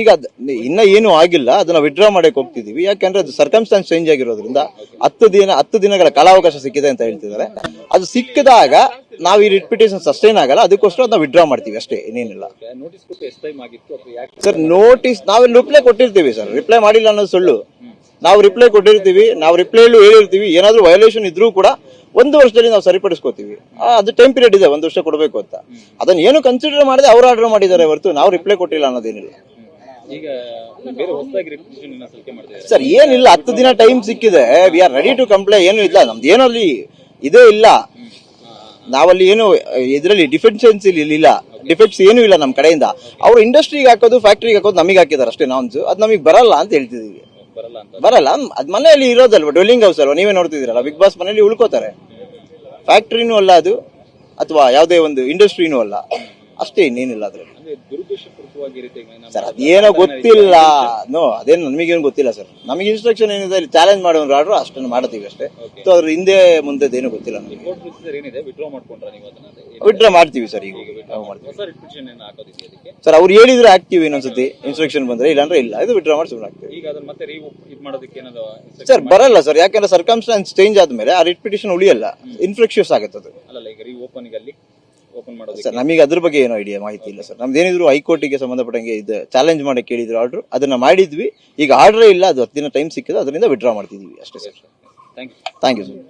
ಈಗ ಅದ್ ಇನ್ನ ಏನು ಆಗಿಲ್ಲ, ಅದನ್ನ ವಿಡ್ರಾ ಮಾಡಕ್ಕೆ ಹೋಗ್ತಿದೀವಿ. ಯಾಕಂದ್ರೆ ಅದು ಸರ್ಕಮ್ಸ್ಟಾನ್ಸ್ ಚೇಂಜ್ ಆಗಿರೋದ್ರಿಂದ ಹತ್ತು ದಿನ, ಹತ್ತು ದಿನಗಳ ಕಾಲಾವಕಾಶ ಸಿಕ್ಕಿದೆ ಅಂತ ಹೇಳ್ತಿದ್ದಾರೆ. ಅದು ಸಿಕ್ಕಿದಾಗ ನಾವು ಈ ರಿಪಿಟೇಷನ್ ಸಸ್ಟೈನ್ ಆಗಲ್ಲ, ಅದಕ್ಕೋಸ್ಕರ ಅದನ್ನ ವಿಡ್ರಾ ಮಾಡ್ತೀವಿ ಅಷ್ಟೇ, ಇನ್ನೇನಿಲ್ಲ. ಸರ್ ನೋಟಿಸ್ ನಾವು ರಿಪ್ಲೈ ಕೊಟ್ಟಿರ್ತೀವಿ ಸರ್. ರಿಪ್ಲೈ ಮಾಡಿಲ್ಲ ಅನ್ನೋದು ಸುಳ್ಳು. ನಾವು ರಿಪ್ಲೈ ಕೊಟ್ಟಿರ್ತೀವಿ, ನಾವು ರಿಪ್ಲೈಲು ಹೇಳಿರ್ತೀವಿ, ಏನಾದ್ರೂ ವಯೋಲೇಷನ್ ಇದ್ರೂ ಕೂಡ ಒಂದು ವರ್ಷದಲ್ಲಿ ನಾವು ಸರಿಪಡಿಸ್ಕೋತೀವಿ. ಅದು ಟೈಮ್ ಪೀರಿಯಡ್ ಇದೆ, ಒಂದು ವರ್ಷ ಕೊಡಬೇಕು ಅಂತ. ಅದನ್ನ ಏನು ಕನ್ಸಿಡರ್ ಮಾಡದೆ ಅವ್ರು ಆರ್ಡರ್ ಮಾಡಿದ್ದಾರೆ ಹೊರತು, ನಾವು ರಿಪ್ಲೈ ಕೊಟ್ಟಿಲ್ಲ ಅನ್ನೋದೇನಿಲ್ಲ. ಈಗ ಬೇರೆ ಹೊಸದಾಗಿ ರಿಪಿಟೇಷನ್ ಇನ್ನ ಸಲ್ಲಿಕೆ ಮಾಡ್ತಿದ್ದಾರೆ ಸರ್ ಏನಿಲ್ಲ ಹತ್ತು ದಿನ ಟೈಮ್ ಸಿಕ್ಕಿದೆ. We are ready to comply ಏನು ಇಲ್ಲ. ನಮ್ದು ಏನೋ ಅಲ್ಲಿ ಇದೇ ಇಲ್ಲ. ನಾವಲ್ಲಿ ಏನು ಇದರಲ್ಲಿ ಡಿಫೆನ್ಸೆನ್ಸ್ ಇಲ್ಲ ಡಿಫೆಕ್ಟ್ಸ್ ಏನೂ ಇಲ್ಲ ನಮ್ಮ ಕಡೆಯಿಂದ. ಅವರು ಇಂಡಸ್ಟ್ರಿಗೆ ಹಾಕೋದು ಫ್ಯಾಕ್ಟ್ರಿಗೆ ಹಾಕೋದು ನಮಗೆ ಹಾಕಿದ್ದಾರೆ ಅಷ್ಟೇ ನಾನ್ಸು ಅದು ನಮಗೆ ಬರಲ್ಲ ಅಂತ ಹೇಳ್ತಿದೀವಿ. ಬರಲ್ಲ ಅದು ಬರಲ್ಲ. ಅದ್ ಮನೆಯಲ್ಲಿ ಇರೋದಲ್ವಾ? ಡ್ವೆಲ್ಲಿಂಗ್ ಹೌಸ್ ಅಲ್ವಾ? ನೀವೇ ನೋಡ್ತಿದ್ದೀರಲ್ಲ. ಬಿಗ್ ಬಾಸ್ ಮನೆಯಲ್ಲಿ ಉಳ್ಕೋತಾರೆ. ಫ್ಯಾಕ್ಟ್ರಿನೂ ಅಲ್ಲ ಅದು. ಅಥವಾ ಯಾವುದೇ ಒಂದು ಇಂಡಸ್ಟ್ರಿನೂ ಅಲ್ಲ. ಅಷ್ಟೇ ಇನ್ನೇನಿಲ್ಲ ಅಂದ್ರೆ ಸರ್ ಅದೇನೋ ಗೊತ್ತಿಲ್ಲ. ನೋ ಅದೇನು ನಮಗೇನು ಗೊತ್ತಿಲ್ಲ ಸರ್. ನಮಗೆ ಇನ್ಸ್ಟ್ರಕ್ಷನ್ ಏನಿದೆ ಅಲ್ಲಿ ಚಾಲೆಂಜ್ ಮಾಡೋರು ಆರ್ಡ್ರು ಅಷ್ಟನ್ನು ಮಾಡ್ತೀವಿ ಅಷ್ಟೇ. ಸೊ ಅದ್ರ ಹಿಂದೆ ಮುಂದೆ ಮುಂದೆದೇನು ಗೊತ್ತಿಲ್ಲ ವಿಡ್ರಾ ಮಾಡ್ತೀವಿ ಸರ್ ಈಗ. ಏನು ಸರ್ ಅವ್ರು ಹೇಳಿದ್ರೆ ಹಾಕ್ತೀವಿ ಇನ್ನೊಂದ್ಸತಿ. ಇನ್ಸ್ಟ್ರಕ್ಷನ್ ಬಂದ್ರೆ ಇಲ್ಲಾಂದ್ರೆ ಇಲ್ಲ. ಇದು ವಿಡ್ರಾ ಮಾಡಿ ಸುಮ್ಮನೆ ಹಾಕ್ತೀವಿ ಸರ್ ಬರಲ್ಲ ಸರ್. ಯಾಕಂದ್ರೆ ಸರ್ಕಮ್ಸ್ಟಾನ್ಸ್ ಚೇಂಜ್ ಆದ್ಮೇಲೆ ಆ ರಿಪಿಟೇಷನ್ ಉಳಿಯಲ್ಲ. ಇನ್ಫ್ಲೆಕ್ಷಿಯಸ್ ಆಗುತ್ತೆ ಅದು ಓಪನ್ ಸರ್ ನಮಗೆ ಅದ್ರ ಬಗ್ಗೆ ಏನೋ ಐಡಿಯಾ ಮಾಹಿತಿ ಇಲ್ಲ ಸರ್. ನಮ್ದೇನಿದ್ರು ಹೈಕೋರ್ಟಿಗೆ ಸಂಬಂಧಪಟ್ಟಂಗೆ ಇದು ಚಾಲೆಂಜ್ ಮಾಡಕ್ಕೆ ಕೇಳಿದ್ರು ಆರ್ಡರ್ ಅದನ್ನ ಮಾಡಿದ್ವಿ. ಈಗ ಆರ್ಡರ್ ಇಲ್ಲ ಅದು ಹತ್ತು ದಿನ ಟೈಮ್ ಸಿಕ್ಕಿದೆ ಅದರಿಂದ ವಿಡ್ರಾ ಮಾಡ್ತಿದೀವಿ. ಅಷ್ಟೇ sir. Thank you thank you sir